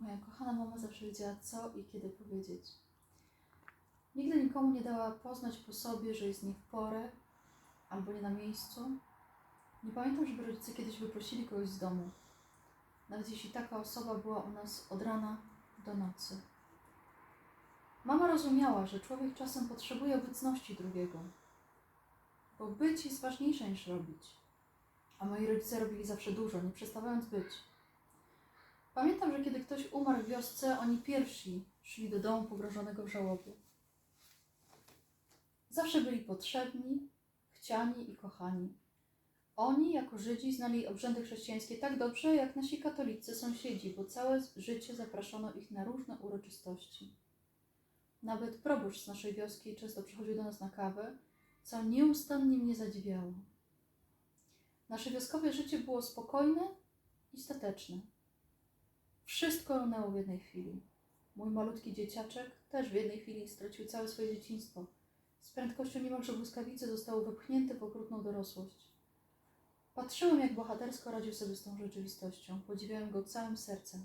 Moja kochana mama zawsze wiedziała, co i kiedy powiedzieć. Nigdy nikomu nie dała poznać po sobie, że jest nie w porę albo nie na miejscu. Nie pamiętam, żeby rodzice kiedyś wyprosili kogoś z domu, nawet jeśli taka osoba była u nas od rana do nocy. Mama rozumiała, że człowiek czasem potrzebuje obecności drugiego, bo być jest ważniejsze niż robić. A moi rodzice robili zawsze dużo, nie przestawając być. Pamiętam, że kiedy ktoś umarł w wiosce, oni pierwsi szli do domu pogrążonego w żałobie. Zawsze byli potrzebni, chciani i kochani. Oni, jako Żydzi, znali obrzędy chrześcijańskie tak dobrze, jak nasi katolicy sąsiedzi, bo całe życie zapraszano ich na różne uroczystości. Nawet proboszcz z naszej wioski często przychodził do nas na kawę, co nieustannie mnie zadziwiało. Nasze wioskowe życie było spokojne i stateczne. Wszystko runęło w jednej chwili. Mój malutki dzieciaczek też w jednej chwili stracił całe swoje dzieciństwo. Z prędkością niemalże błyskawicy został wepchnięty w okrutną dorosłość. Patrzyłem, jak bohatersko radził sobie z tą rzeczywistością. Podziwiałem go całym sercem.